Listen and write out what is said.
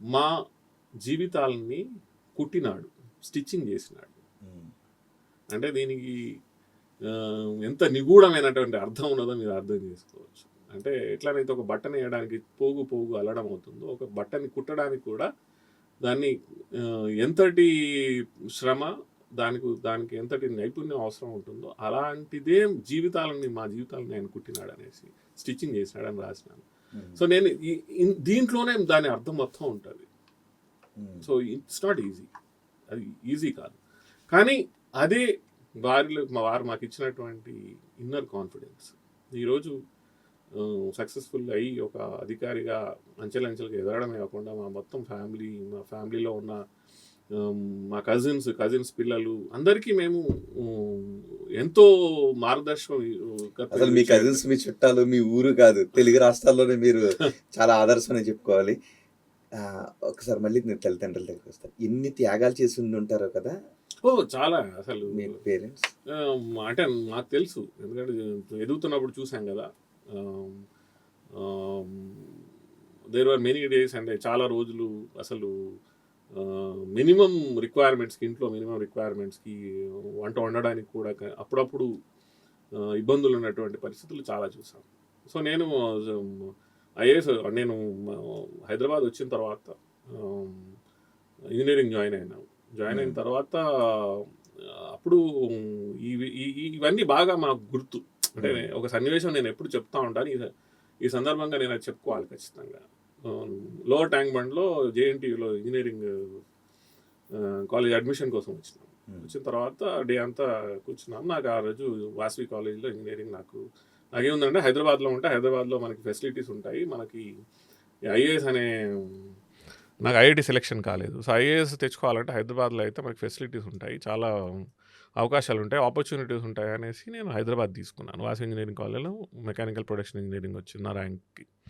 మా జీవితాలని కుట్టినాడు స్టిచ్చింగ్ చేసినాడు. అంటే దీనికి ఎంత నిగూఢమైనటువంటి అర్థం ఉన్నదో మీరు అర్థం చేసుకోవచ్చు అంటే ఎట్లనైతే ఒక బట్టను వేయడానికి పోగు పోగు అల్లడం అవుతుందో ఒక బట్టని కుట్టడానికి కూడా దాన్ని ఎంతటి శ్రమ దానికి దానికి ఎంతటి నైపుణ్యం అవసరం ఉంటుందో అలాంటిదే జీవితాలని మా జీవితాలను ఆయన కుట్టినాడు అనేసి స్టిచ్చింగ్ చేసినాడు అని రాసినాను. సో నేను ఈ- ఇన్- దీంట్లోనే దాని అర్థం మొత్తం ఉంటుంది. సో ఇట్స్ నాట్ ఈజీ అది ఈజీ కాదు. కానీ అదే వారిలో మా వారు మాకు ఇచ్చినటువంటి ఇన్నర్ కాన్ఫిడెన్స్ ఈరోజు సక్సెస్ఫుల్ అయ్యి ఒక అధికారిగా అంచెలంచెలుగా ఎదగడమే కాకుండా మా మొత్తం ఫ్యామిలీ మా ఫ్యామిలీలో ఉన్న మా కజిన్స్ కజిన్స్ పిల్లలు అందరికీ మేము ఉమ్, ఎంతో మార్గదర్శకం అసలు మీ కజిన్స్ మీ చుట్టాలు మీ ఊరు కాదు తెలుగు రాష్ట్రాల్లోనే మీరు చాలా ఆదర్శం అని చెప్పుకోవాలి ఒకసారి మళ్ళీ నేను తల్లిదండ్రుల దగ్గరికి వస్తాను ఎన్ని త్యాగాలు చేసి ఉండి ఉంటారో కదా? ఓ చాలా అసలు మీ పేరెంట్స్? ఆమ్, అంటే నాకు తెలుసు. ఎందుకంటే ఎదుగుతున్నప్పుడు చూసాం కదా. దేర్ ఆర్ మెనీ డేస్ అంటే చాలా రోజులు అసలు మినిమం రిక్వైర్మెంట్స్కి ఇంట్లో మినిమం రిక్వైర్మెంట్స్కి వంట వండడానికి కూడా అప్పుడప్పుడు ఇబ్బందులు ఉన్నటువంటి పరిస్థితులు చాలా చూసాం. సో నేను ఐఏఎస్ నేను హైదరాబాద్ వచ్చిన తర్వాత ఇంజనీరింగ్ జాయిన్ అయినాను జాయిన్ అయిన. తర్వాత అప్పుడు ఇవి ఇవన్నీ బాగా మాకు గుర్తు. అంటే. ఒక సన్నివేశం నేను ఎప్పుడు చెప్తా ఉంటాను. ఈ- ఈ సందర్భంగా నేను అది చెప్పుకోవాలి ఖచ్చితంగా. లోవర్ ట్యాంక్ బండ్లో జేఎన్టీయూలో ఇంజనీరింగ్ కాలేజ్ అడ్మిషన్ కోసం వచ్చినాం. వచ్చిన తర్వాత డే అంతా కూర్చున్నాం. నాకు ఆ రోజు వాసవి కాలేజ్లో ఇంజనీరింగ్ నాకు నాకేముందంటే హైదరాబాద్లో ఉంటే హైదరాబాద్లో మనకి ఫెసిలిటీస్ ఉంటాయి. మనకి ఐఏఎస్ అనే నాకు ఐఐటి సెలెక్షన్ కాలేదు. సో ఐఏఎస్ తెచ్చుకోవాలంటే హైదరాబాద్లో అయితే మనకి ఫెసిలిటీస్ ఉంటాయి. చాలా అవకాశాలు ఉంటాయి. ఆపర్చునిటీస్ ఉంటాయి అనేసి నేను హైదరాబాద్ తీసుకున్నాను. వాసవి ఇంజనీరింగ్ కాలేజ్లో మెకానికల్ ప్రొడక్షన్ ఇంజనీరింగ్ వచ్చింది నా ర్యాంక్కి